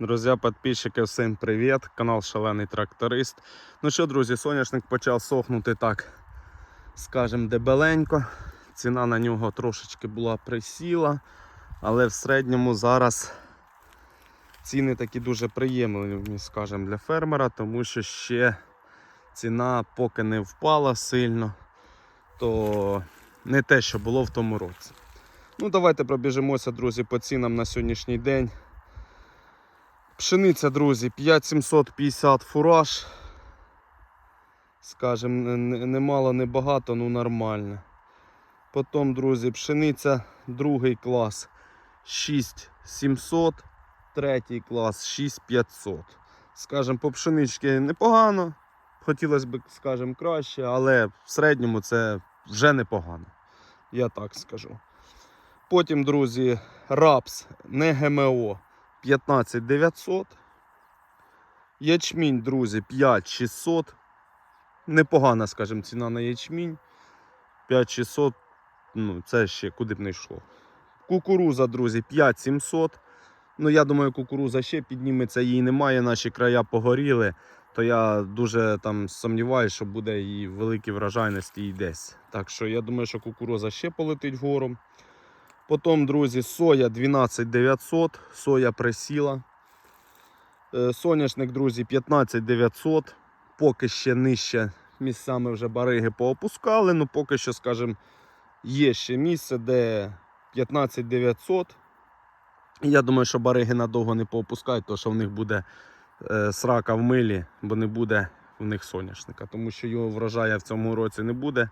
Друзі, підписчики, всім привіт! Канал Шалений Тракторист. Ну що, друзі, соняшник почав сохнути так, скажем, дебеленько. Ціна на нього трошечки була присіла, але в середньому зараз ціни такі дуже приємні, скажем, для фермера, тому що ще ціна поки не впала сильно, то не те, що було в тому році. Ну, давайте пробіжимося, друзі, по цінам на сьогоднішній день. Пшениця, друзі, 5750 фураж. Скажем, не- не багато, ну нормально. Потім, друзі, пшениця другий клас 6700, третій клас 6500. Скажем, по пшеничці непогано. Хотілося б, скажем, краще, але в середньому це вже непогано. Я так скажу. Потім, друзі, рапс, не ГМО. 15900. Ячмінь, друзі, 5600. Непогана, скажімо, ціна на ячмінь. 5600. Ну, це ще куди б не йшло. Кукуруза, друзі, 5700. Ну, я думаю, кукуруза ще підніметься, її немає, наші края погоріли. То я дуже там сумніваюся, що буде і великі вражайності і десь. Так що я думаю, що кукуруза ще полетить вгору. Потім, друзі, соя 12900, соя присіла. Е, Соняшник, друзі, 15900. Поки ще нижче місцями вже бариги поопускали. Ну поки що, скажімо, є ще місце, де 15900. Я думаю, що бариги надовго не поопускають, тому що в них буде е, срака в милі, бо не буде в них соняшника, тому що його врожаю в цьому році не буде.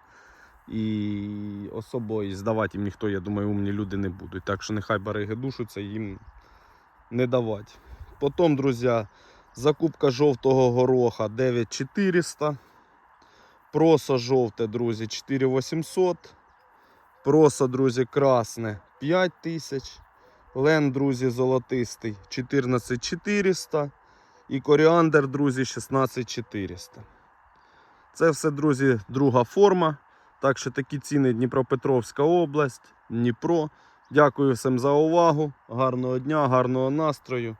І особо і здавати їм ніхто, я думаю, умні люди не будуть. Так що нехай бариги душаться, їм не давати. Потім, друзі, закупка жовтого гороха 9400. Просо жовте, друзі, 4800. Просо, друзі, красне 5000. Лен, друзі, золотистий 14400. І коріандр, друзі, 16400. Це все, друзі, друга форма. Так що такі ціни Дніпропетровська область, Дніпро. Дякую всім за увагу. Гарного дня, гарного настрою.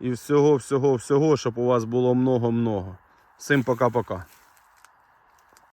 І всього, всього, всього, щоб у вас було много-много. Всім пока-пока.